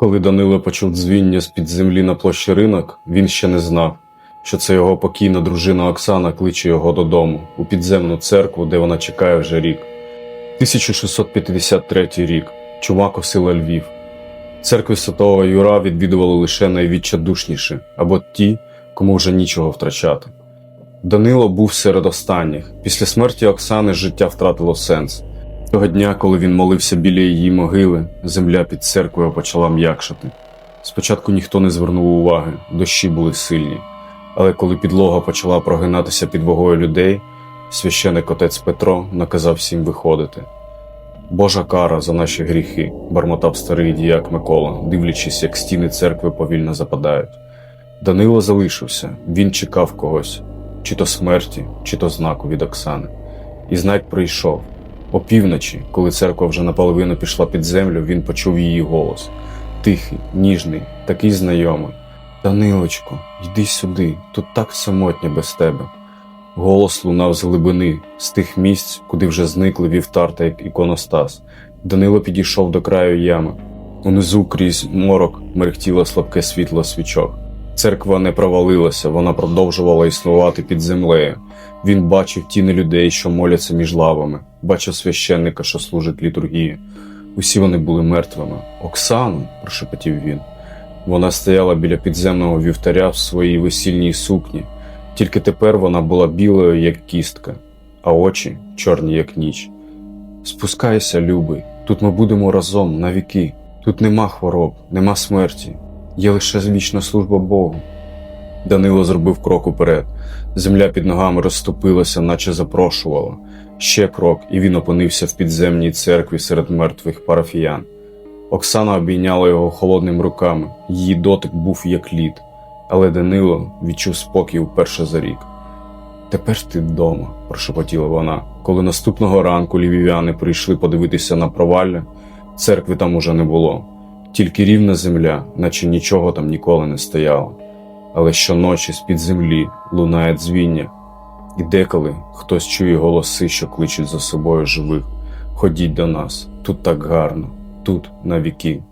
Коли Данило почув дзвіння з-під землі на площі ринок, він ще не знав, що це його покійна дружина Оксана кличе його додому, у підземну церкву, де вона чекає вже рік. 1653 рік. Чумако сила Львів. Церкви Святого Юра відвідували лише найвідчайдушніші, або ті, кому вже нічого втрачати. Данило був серед останніх. Після смерті Оксани життя втратило сенс. Того дня, коли він молився біля її могили, земля під церквою почала м'якшати. Спочатку ніхто не звернув уваги, дощі були сильні. Але коли підлога почала прогинатися під вагою людей, священик отець Петро наказав всім виходити. Божа кара за наші гріхи, бармотав старий діяк Микола, дивлячись, як стіни церкви повільно западають. Данило залишився, він чекав когось, чи то смерті, чи то знаку від Оксани. І знак прийшов. Опівночі, коли церква вже наполовину пішла під землю, він почув її голос. Тихий, ніжний, такий знайомий. Данилочко, йди сюди, тут так самотньо без тебе. Голос лунав з глибини, з тих місць, куди вже зникли вівтар та іконостас. Данило підійшов до краю ями. Унизу крізь морок мерехтіло слабке світло свічок. Церква не провалилася, вона продовжувала існувати під землею. Він бачив тіни людей, що моляться між лавами, бачив священника, що служить літургії. Усі вони були мертвими. Оксану, прошепотів він. Вона стояла біля підземного вівтаря в своїй весільній сукні. Тільки тепер вона була білою, як кістка, а очі чорні, як ніч. Спускайся, любий, тут ми будемо разом на віки. Тут нема хвороб, нема смерті, є лише вічна служба Богу. Данило зробив крок уперед. Земля під ногами розступилася, наче запрошувала. Ще крок, і він опинився в підземній церкві серед мертвих парафіян. Оксана обійняла його холодними руками, її дотик був як лід, але Данило відчув спокій вперше за рік. Тепер ти вдома, прошепотіла вона. Коли наступного ранку львів'яни прийшли подивитися на провалля, церкви там уже не було, тільки рівна земля, наче нічого там ніколи не стояло. Але щоночі з-під землі лунає дзвіння, і деколи хтось чує голоси, що кличуть за собою живих. Ходіть до нас, тут так гарно, тут на віки.